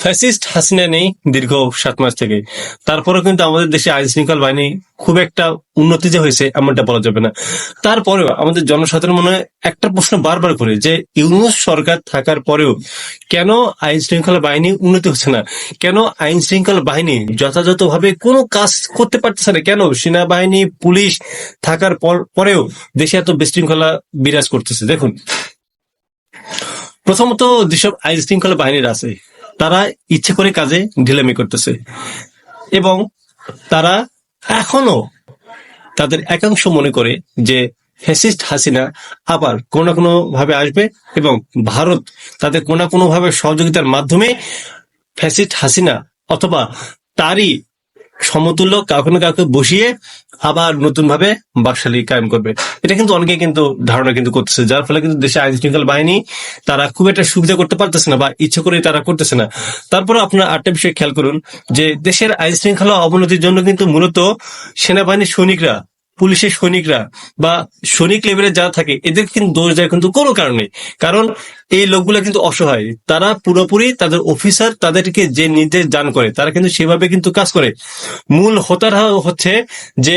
Fascist Hasina নেই দীর্ঘ সাত মাস থেকে। তারপরেও কিন্তু আমাদের দেশে আইন শৃঙ্খলা বাহিনী খুব একটা উন্নতি যে হয়েছে, এমনটা বলা যাবে না। তারপরেও আমাদের জনসাধারণ মনে একটা প্রশ্ন বারবার করে যে, ইউনুস সরকার থাকার পরেও কেন আইন শৃঙ্খলা বাহিনী উন্নতি হচ্ছে না? কেন আইন শৃঙ্খলা বাহিনী যথাযথভাবে কোনো কাজ করতে পারতেছে না? কেন সেনাবাহিনী, পুলিশ থাকার পর- পরেও দেশে এত বিশৃঙ্খলা বিরাজ করতেছে? দেখুন, প্রথমত যেসব আইন শৃঙ্খলা বাহিনীর আছে তারা ইচ্ছে করে কাজে ঢিলামি করতেছে। এবং তারা এখনও তাদের একাংশ মনে করে যে ফ্যাসিস্ট হাসিনা আবার কোনো না কোনো ভাবে আসবে এবং ভারত তাদের কোনো না কোনো ভাবে সহযোগিতার মাধ্যমে ফ্যাসিস্ট হাসিনা অথবা তারই সমতুল্য কাউকে না কাউকে বসিয়ে আবার নতুন ভাবে বাকশালী কায়েম করবে। এটা কিন্তু অনেকে কিন্তু ধারণা কিন্তু করতেছে, যার ফলে কিন্তু দেশে আইন শৃঙ্খলা বাহিনী তারা খুব একটা সুবিধা করতে পারতেছে না বা ইচ্ছে করে তারা করতেছে না। তারপর আপনার আটটা বিষয় খেয়াল করুন যে দেশের আইন শৃঙ্খলা অবনতির জন্য কিন্তু মূলত সেনাবাহিনীর সৈনিকরা পুলিশের সৈনিকরা বা সৈনিক লেভেলে যারা থাকে, এদের কিন্তু দোষ দেয় কিন্তু কোনো কারণে কারণ এই লোকগুলো কিন্তু অসহায়। তারা পুরোপুরি তাদের অফিসার তাদেরকে যে নির্দেশ দান করে, তারা কিন্তু সেভাবে কিন্তু কাজ করে। মূল হতার হচ্ছে যে,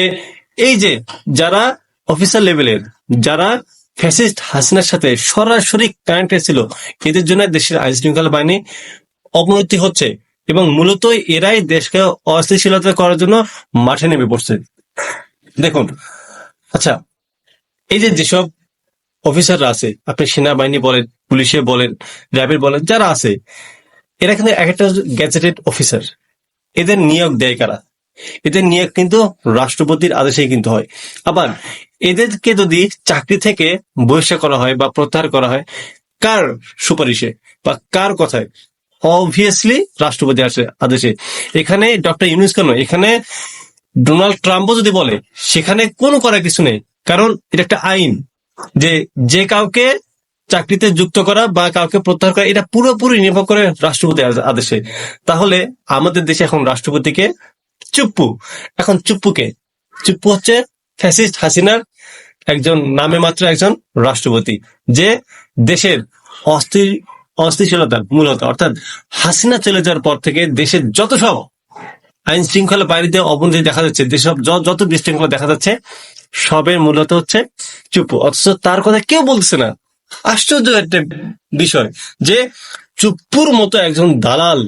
এই যে যারা অফিসার লেভেলের যারা ফ্যাসিস্ট হাসিনার সাথে সরাসরি কানেক্টেড ছিল এদের জন্য দেশের আইন শৃঙ্খলা বাহিনী অবনতি হচ্ছে এবং মূলত এরাই দেশকে অস্থিতিশীলতা করার জন্য মাঠে নেমে পড়ছে। দেখুন আচ্ছা এই যে যেসব অফিসাররা আছে, আপনি সেনাবাহিনী বলেন, পুলিশে বলেন, র্যাবের বলেন, যারা আছে, এরা কিন্তু এক একটা গ্যাজেটেড অফিসার। এদের নিয়োগ দেয় কারা? এদের নিয়োগ কিন্তু রাষ্ট্রপতির আদেশেই কিন্তু হয়। আবার এদেরকে যদি চাকরি থেকে বহিষ্কার করা হয় বা প্রত্যাহার করা হয়, কার সুপারিশে বা কার কথায়? অবভিয়াসলি রাষ্ট্রপতি আসে আদেশে। এখানে ডক্টর ইউনুস কেন? এখানে ডোনাল্ড ট্রাম্পও যদি বলে, সেখানে কোনো করার কিছু নেই। কারণ এটা একটা আইন যে যে কাউকে চাকরিতে যুক্ত করা বা কাউকে প্রত্যাহার করা, এটা পুরোপুরি নির্ভর করে রাষ্ট্রপতি আদেশে। তাহলে আমাদের দেশে এখন রাষ্ট্রপতিকে চুপ্পু। এখন চুপ্পুকে? চুপ্পু হচ্ছে ফ্যাসিস্ট হাসিনার একজন, নামে মাত্র একজন রাষ্ট্রপতি, যে দেশের অস্থির অস্থিতিশীলতার মূলত। অর্থাৎ হাসিনা চলে যাওয়ার পর থেকে দেশের যত সব আইন শৃঙ্খলা বাইরে অবনতি দেখা যাচ্ছে। যেসব যত বিশৃঙ্খলা দেখা যাচ্ছে, সবের মূলত হচ্ছে চুপ। অথচ তার কথা কেউ বলছে না। আশ্চর্য একটা বিষয় যে চুপ্পুর মতো একজন দালাল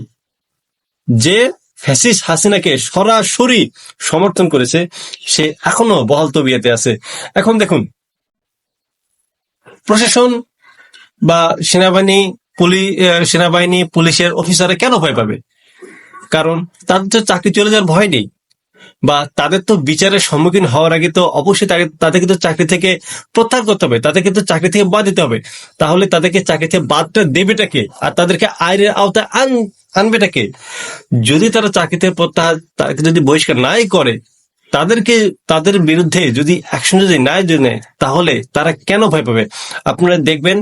যে ফ্যাসিস হাসিনাকে সরাসরি সমর্থন করেছে, সে এখনও বহাল তবিয়াতে আছে। এখন দেখুন, প্রশাসন বা সেনাবাহিনী পুলিশ সেনাবাহিনী, পুলিশের অফিসাররা কেন ভয় পাবে? কারণ তাদের তো চাকরি চলে যাওয়ার ভয় নেই। বা তাদের তো বিচারের সম্মুখীন হওয়ার আগে তো অবশ্যই তাদেরকে তো চাকরি থেকে প্রত্যাহার করতে হবে। তাদেরকে তো চাকরি থেকে বাদ দিতে হবে। তাহলে তাদেরকে চাকরি থেকে বাদটা দেবেটাকে আর তাদেরকে আয়ের আওতায় আন আনবেটাকে। যদি তারা চাকরি থেকে প্রত্যাহার যদি বহিষ্কার নাই করে তাদেরকে, তাদের বিরুদ্ধে যদি অ্যাকশন যদি না নেয়, তাহলে তারা কেন ভয় পাবে? আপনারা দেখবেন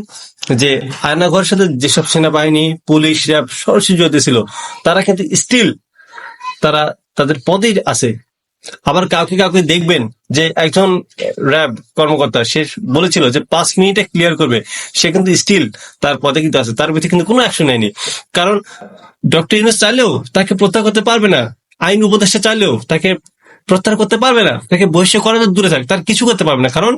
যে আয়নাঘরের সাথে যেসব সেনাবাহিনী, পুলিশ, র্যাব সরাসরি জড়িত ছিল, তারা কিন্তু স্টিল তারা, তাদের পদেই আছে। আবার কাউকে কাউকে দেখবেন যে একজন র্যাব কর্মকর্তা, সে বলেছিল যে পাঁচ মিনিটে ক্লিয়ার করবে, সে কিন্তু স্টিল তার পদে কিন্তু আছে, তার বিরুদ্ধে কিন্তু কোনো অ্যাকশন নেয়নি। কারণ ডক্টর ইউনুস চাইলেও তাকে প্রত্যাহার করতে পারবে না, আইন উপদেষ্টা চাইলেও তাকে প্রত্যাহার করতে পারবে না, তাকে বহিষ্কার করা তো দূরে থাক, তার কিছু করতে পারবে না, কারণ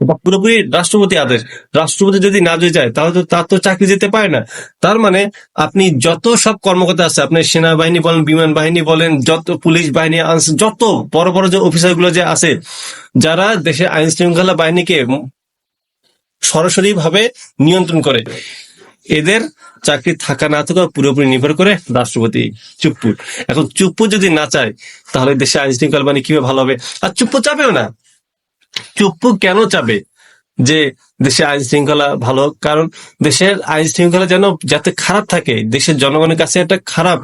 এটা পুরোপুরি রাষ্ট্রপতি আদেশ। রাষ্ট্রপতি যদি না যায়, তাহলে তো তার তো চাকরি যেতে পারে না। তার মানে আপনি যত সব কর্মকর্তা আছে, আপনি সেনাবাহিনী বলেন, বিমান বাহিনী বলেন, যত পুলিশ বাহিনী যত বড় বড় যে অফিসারগুলো যে আছে, যারা দেশের আইন শৃঙ্খলা বাহিনীকে সরাসরি ভাবে নিয়ন্ত্রণ করে এদের চাকরি থাকা না থাকা পুরোপুরি নির্ভর করে রাষ্ট্রপতি চুপ্পুর এখন চুপ্পু যদি না চায়, তাহলে দেশে আইন শৃঙ্খলা বাহিনী কীভাবে ভালো হবে? আর চুপ্পু চাবেও না। চুপ্পু কেন চাবে যে দেশে আইন শৃঙ্খলা ভালো? কারণ দেশের আইন শৃঙ্খলা যেন যাতে খারাপ থাকে, দেশের জনগণের কাছে একটা খারাপ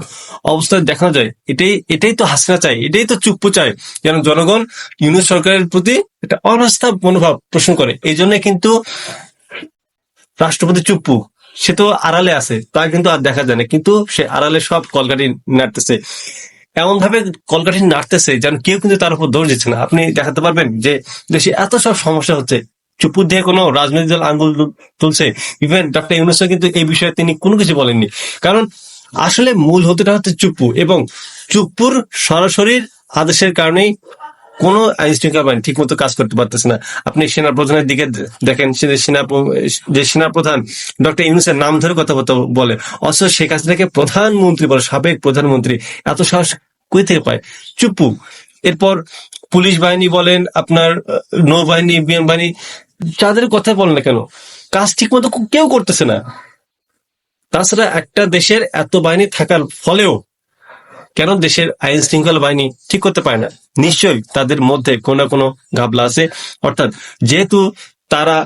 অবস্থা দেখানো যায়, এটাই এটাই তো হাসিনা চাই এটাই তো চুপ্পু চায়। যেন জনগণ ইউনিট সরকারের প্রতি একটা অনাস্থা মনোভাব পোষণ করে। এই জন্য কিন্তু রাষ্ট্রপতি চুপ্পু সে তো আড়ালে আছে, তা কিন্তু আর দেখা যায় না। কিন্তু সে আড়ালে সব কলকাঠি নাড়তেছে। এমন ভাবে কলকাঠি নাড়তেছে যেন কেউ কিন্তু তার উপর দৌড় দিচ্ছে না। আপনি দেখাতে পারবেন যে দেশে এত সব সমস্যা হচ্ছে। চুপু দিয়ে কোনো রাজনৈতিক দল আঙ্গুল তুলছে। ইভেন ডক্টর ইউনুসও কিন্তু এই বিষয়ে তিনি কোনো কিছু বলেননি। কারণ আসলে মূল হতেটা হচ্ছে চুপ্পু এবং চুপ্পুর সরাসরি আদেশের কারণেই কোনো আইন বাহিনী ঠিক মতো কাজ করতে পারতেছে না। আপনি সেনা প্রধানের দিকে দেখেন, সে সেনা যে সেনা প্রধান ডক্টর ইউনুসের নাম ধরে কথা বলতে বলে, অথচ শেখ হাসিনাকে প্রধানমন্ত্রী বলে, সাবেক প্রধানমন্ত্রী, এত সাহস কই থেকে পায়? চুপু। এরপর পুলিশ বাহিনী বলেন, আপনার নৌবাহিনী, বিমান বাহিনী, যাদের কথা বলেন না কেন, কাজ ঠিক মতো কেউ করতেছে না। তাছাড়া একটা দেশের এত বাহিনী থাকার ফলেও কেন দেশের আইন শৃঙ্খলা বাহিনী ঠিক করতে পারে না? নিশ্চয়ই তাদের মধ্যে কোন না কোনো গাবলা আছে। অর্থাৎ যেহেতু তারা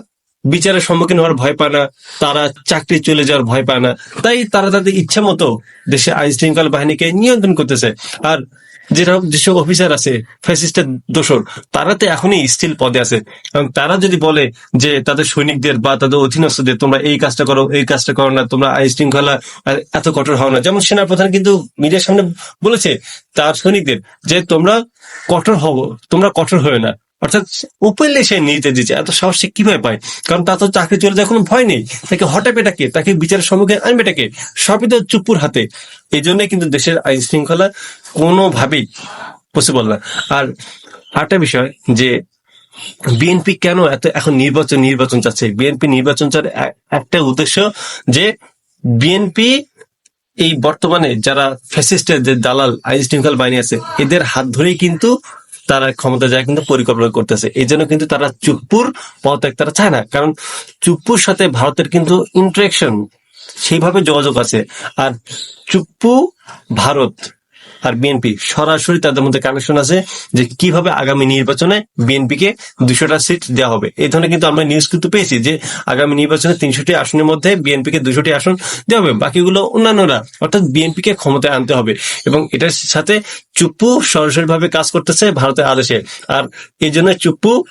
বিচারের সম্মুখীন হওয়ার ভয় পায় না, তারা চাকরি চলে যাওয়ার ভয় পায় না, তাই তারা তাদের ইচ্ছা মতো দেশে আইন শৃঙ্খলা বাহিনীকে নিয়ন্ত্রণ করতেছে। আর যেটা যেসব অফিসার আছে ফ্যাসিস্টের দোষর, তারা তো এখনই স্টিল পদে আছে। এবং তারা যদি বলে যে তাদের সৈনিকদের বা তাদের অধীনস্থদের তোমরা এই কাজটা করো, এই কাজটা করো না, তোমরা আই শৃঙ্খলা এত কঠোর হও না। যেমন সেনা প্রধান কিন্তু মিডিয়ার সামনে বলেছে, তার সৈনিকদের যে তোমরা কঠোর হও, তোমরা কঠোর হয়ে না। অর্থাৎ উপেলে সে নিতে দিচ্ছে এত সাহস সে কীভাবে পায়? কারণ তার তো চাকরি চলে যাওয়ার কোনো ভয় নেই। তাকে হটাবে টাকে তাকে বিচারের সম্মুখে আনবে টাকে সবই তো চুপুর হাতে। এই জন্য কিন্তু দেশের আইন শৃঙ্খলা কোনোভাবেই পসিবল না। আর আরেকটা বিষয় যে বিএনপি কেন এত এখন নির্বাচন নির্বাচন চাচ্ছে? বিএনপি নির্বাচন চার একটা উদ্দেশ্য যে বিএনপি এই বর্তমানে যারা ফ্যাসিস্টের যে দালাল, আইন শৃঙ্খলা বাহিনী আছে, এদের হাত ধরেই কিন্তু তারা ক্ষমতা যায় কিন্তু পরিকল্পনা করতেছে। এই জন্য কিন্তু তারা চুপ্পুর পদত্যাগ তারা চায় না। কারণ চুপ্পুর সাথে ভারতের কিন্তু ইন্টারেকশন সেইভাবে যোগাযোগ আছে। আর চুপ্পু ভারত আর বিএনপি সরাসরি তাদের মধ্যে কানেকশন আছে যে কীভাবে আগামী নির্বাচনে বিএনপি কে দুশোটা সিট দেওয়া হবে। এই ধরনের কিন্তু আমরা নিউজ কিন্তু পেয়েছি যে আগামী নির্বাচনে তিনশোটি আসনের মধ্যে বিএনপি কে দুশোটি আসন দেওয়া হবে। বাকিগুলো অন্যান্যরা, অর্থাৎ বিএনপি কে ক্ষমতায় আনতে হবে। এবং এটার সাথে চুপ্পু সরাসরি ভাবে কাজ করতেছে ভারতের আদেশে। আর এই জন্য চুপ্পু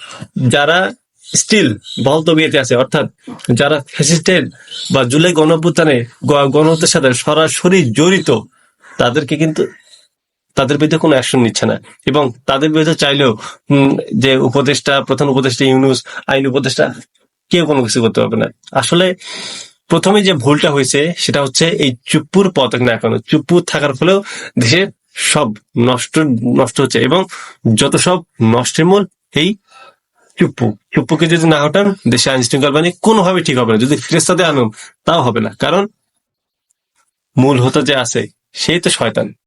যারা স্টিল বল তবিয়েতে আছে, অর্থাৎ যারা ফ্যাসিস্টের বা জুলাই গণঅভ্যুত্থানে গ- গণহত্যার সাথে সরাসরি জড়িত, তাদেরকে কিন্তু তাদের বিরুদ্ধে কোনো অ্যাকশন নিচ্ছে না। এবং তাদের বিরুদ্ধে চাইলেও যে উপদেষ্টা, প্রধান উপদেষ্টা ইউনুস, আইন উপদেষ্টা, কেউ কোনো কিছু করতে পারবে না। আসলে প্রথমে যে ভুলটা হয়েছে, সেটা হচ্ছে এই চুপ্পুর পতক না এখনও চুপ্পু থাকার ফলেও দেশে সব নষ্ট নষ্ট হচ্ছে। এবং যত সব নষ্টের মূল, এই চুপ্পু। চুপ্পুকে যদি না হটান, দেশে আইন শৃঙ্খলা বাহিনী কোনোভাবে ঠিক হবে না। যদি ফেরেস্তাতে আনুন, তাও হবে না। কারণ মূল হতে যে আছে সেই তো শয়তান।